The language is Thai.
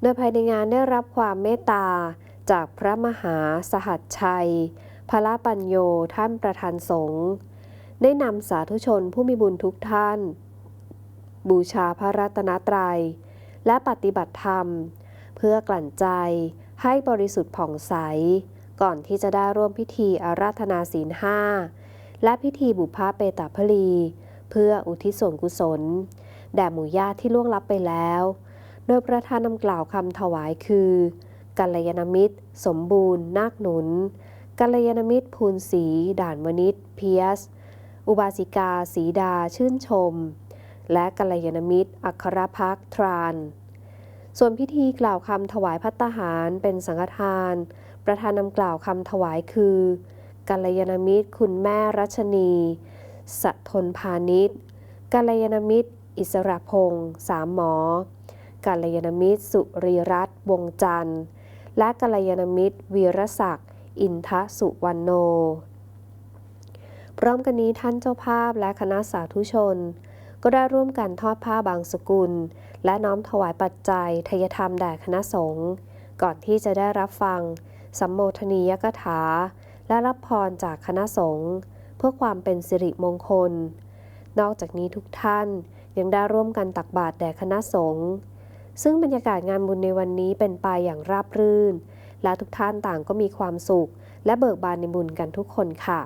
โดยภายในงานได้รับความเมตตา จากพระมหาสหัสชัย พระปัญโยท่านประธานสงฆ์ได้นำสาธุชนผู้มีบุญทุกท่าน บูชาพระรัตนตรัย และปฏิบัติธรรม เพื่อกลั่นใจให้บริสุทธิ์ผ่องใส ก่อนที่จะได้ร่วมพิธีอาราธนาศีลห้าและพิธีบุพาเปตาพลี เพื่ออุทิศส่วนกุศล แด่หมู่ญาติที่ล่วงลับไปแล้ว โดยประธานนำกล่าวคำถวายคือกัลยาณมิตร สมบูรณ์ นาคหนุนกัลยาณมิตร ภูนศรีด่านวณิชเพียส อุบาสิกาสีดาชื่นชม และกัลยาณมิตร อัครพักทราน ส่วนพิธีกล่าวคำถวายพัตตาหารเป็นสังฆทาน ประธานนำกล่าวคำถวายคือกัลยาณมิตร คุณแม่รัชนีสะทนพาณิชย์กัลยาณมิตร อิสระพงศ์สามหมอ กัลยาณมิตร สุรีรัตน์วงจันทร์ และกัลยาณมิตร วีรศักดิ์ อินทสุวรรณโน พร้อมกันนี้ท่านเจ้าภาพและคณะสาธุชน ก็ได้ร่วมกันทอดผ้าบางสกุล และน้อมถวายปัจจัยทยธรรมแด่คณะสงฆ์ก่อนที่จะได้รับฟังสัมโมทนียกถา และรับพรจากคณะสงฆ์เพื่อความเป็นสิริมงคล นอกจากนี้ทุกท่านยังได้ร่วมกันตักบาตรแด่คณะสงฆ์ ซึ่งบรรยากาศงานบุญในวันนี้เป็นไปอย่างราบรื่น และทุกท่านต่างก็มีความสุข และเบิกบานในบุญกันทุกคนค่ะ